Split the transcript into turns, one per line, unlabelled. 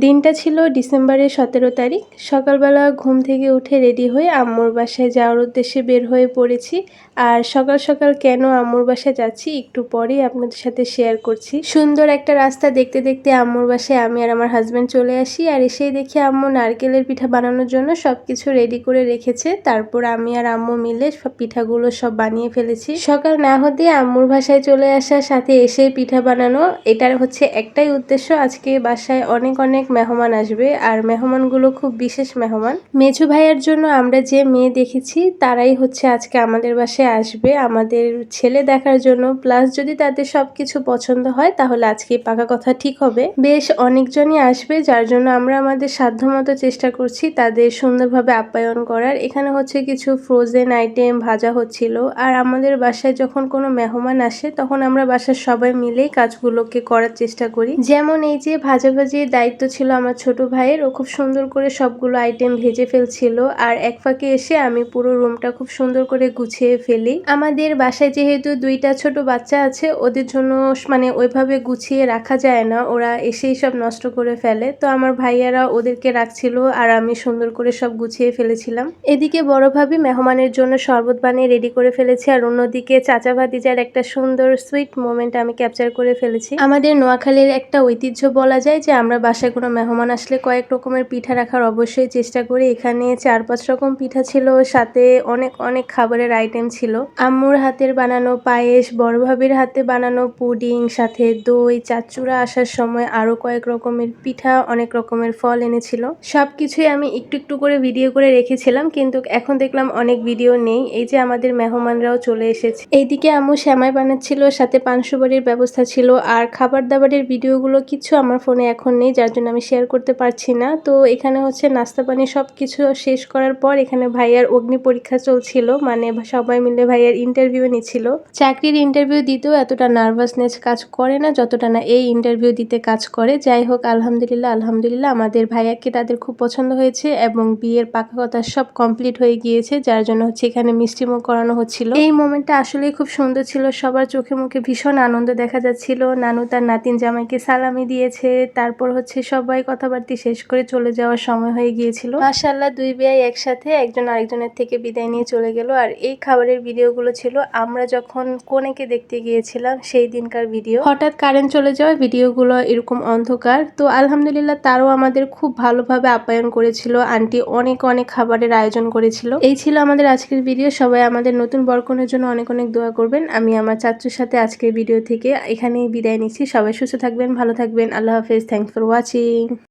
দিনটা ছিল ডিসেম্বরের সতেরো তারিখ। সকালবেলা ঘুম থেকে উঠে রেডি হয়ে আম্মুর বাসায় যাওয়ার উদ্দেশ্যে বের হয়ে পড়েছি। আর সকাল সকাল কেন আম্মুর বাসায় যাচ্ছি একটু পরেই আপনাদের সাথে শেয়ার করছি। সুন্দর একটা রাস্তা দেখতে দেখতে আম্মুর বাসায় আমি আর আমার হাজব্যান্ড চলে আসি আর এসেই দেখি আম্মু নারকেলের পিঠা বানানোর জন্য সব কিছু রেডি করে রেখেছে। তারপর আমি আর আম্মু মিলে সব পিঠাগুলো সব বানিয়ে ফেলেছি। সকাল না হতে আম্মুর বাসায় চলে আসার সাথে এসে পিঠা বানানো, এটার হচ্ছে একটাই উদ্দেশ্য। আজকে বাসায় অনেক অনেক মেহমান আসবে আর মেহমানগুলো খুব বিশেষ মেহমান। মেজু ভাইয়ের জন্য আমরা যে মেয়ে দেখেছি, তারাই হচ্ছে আজকে আমাদের বাসায় আসবে। আমাদের ছেলে দেখার জন্য প্লাস যদি তাদের সবকিছু পছন্দ হয়, তাহলে আজকে পাকা কথা ঠিক হবে। বেশ অনেকজনই আসবে, যার জন্য আমরা আমাদের সাধ্যমতো চেষ্টা করছি তাদের সুন্দরভাবে আপ্যায়ন করার। এখানে হচ্ছে কিছু ফ্রোজেন আইটেম ভাজা হচ্ছিল। আর আমাদের বাসায় যখন কোনো মেহমান আসে, তখন আমরা বাসার সবাই মিলেই কাজগুলোকে করার চেষ্টা করি। যেমন এই যে ভাজা ভাজাভাজির দায়িত্ব ছিল আমার ছোট ভাইয়ের, ও খুব সুন্দর করে সবগুলো আইটেম ভেজে ফেলছিল। আর এক ফাঁকে এসে আমি পুরো রুমটা খুব সুন্দর করে গুছিয়ে ফেলি। আমাদের বাসায় যেহেতু দুইটা ছোট বাচ্চা আছে, ওদের জন্য মানে ওইভাবে গুছিয়ে রাখা যায় না। ওরা এসেই সব নষ্ট করে ফেলে। তো আমার ভাইয়ারা ওদেরকে রাখছিল আর আমি সুন্দর করে সব গুছিয়ে ফেলেছিলাম। এদিকে বড় ভাবি মেহমানের জন্য শরবত বানিয়ে রেডি করে ফেলেছি। আর অন্যদিকে চাচা ভাতিজার একটা সুন্দর সুইট মোমেন্ট আমি ক্যাপচার করে ফেলেছি। আমাদের নোয়াখালীর একটা ঐতিহ্য বলা যায় যে আমরা বাসায় কোনো মেহমান আসলে কয়েক রকমের পিঠা রাখার অবশ্যই চেষ্টা করি। এখানে চার পাঁচ রকম পিঠা ছিল, সাথে অনেক অনেক খাবারের আইটেম ছিল। আম্মুর হাতের বানানো পায়েস, বড় ভাবির হাতে বানানো পুডিং, সাথে দই চাচুরা আসার সময় আরও কয়েক রকমের পিঠা, অনেক রকমের ফল এনেছিল। সব কিছুই আমি একটু একটু করে ভিডিও করে রেখেছিলাম, কিন্তু এখন দেখলাম অনেক ভিডিও নেই। এই যে আমাদের মেহমানরাও চলে এসেছে। এইদিকে আম্মু শ্যামাই বানাচ্ছিল, সাথে পানসুবাড়ির ব্যবস্থা ছিল, আর খাবার দাবারের ভিডিওগুলো কিছু আমার ফোনে এখন নেই, যার আমি শেয়ার করতে পারছি না। তো এখানে হচ্ছে নাস্তা, পানি সব কিছু শেষ করার পর এখানে ভাইয়ার অগ্নি পরীক্ষা চলছিল। মানে সবাই মিলে ভাইয়ার ইন্টারভিউ নিচ্ছিল। চাকরির ইন্টারভিউ দিতেও এতটা নার্ভাসনেস কাজ করে না, যতটা না এই ইন্টারভিউ দিতে কাজ করে। যাই হোক, আলহামদুলিল্লাহ আলহামদুলিল্লাহ, আমাদের ভাইয়াকে তাদের খুব পছন্দ হয়েছে এবং বিয়ের পাকা কথা সব কমপ্লিট হয়ে গিয়েছে, যার জন্য হচ্ছে এখানে মিষ্টিমুখ করানো হচ্ছিল। এই মোমেন্টটা আসলে খুব সুন্দর ছিল। সবার চোখে মুখে ভীষণ আনন্দ দেখা যাচ্ছিল। নানু তার নাতিন জামাইকে সালামি দিয়েছে। তারপর হচ্ছে সবাই কথাবার্তা শেষ করে চলে যাওয়ার সময় হয়ে গিয়েছিল। মাশাল্লাহ দুই বিয়াই একসাথে একজন আরেকজনের থেকে বিদায় নিয়ে চলে গেল। আর এই খাবারের ভিডিওগুলো ছিল আমরা যখন কোনেকে দেখতে গিয়েছিলাম সেই দিনকার ভিডিও। হঠাৎ কারেন্ট চলে যাওয়ায় ভিডিওগুলো এরকম অন্ধকার। তো আলহামদুলিল্লাহ তারও আমাদের খুব ভালোভাবে আপ্যায়ন করেছিল। আন্টি অনেক অনেক খাবারের আয়োজন করেছিল। এই ছিল আমাদের আজকের ভিডিও। সবাই আমাদের নতুন বরকনের জন্য অনেক অনেক দোয়া করবেন। আমি আমার চাচুর সাথে আজকের ভিডিও থেকে এখানেই বিদায় নিচ্ছি। সবাই সুস্থ থাকবেন ভালো থাকবেন। আল্লাহ হাফেজ। Thanks for watching watching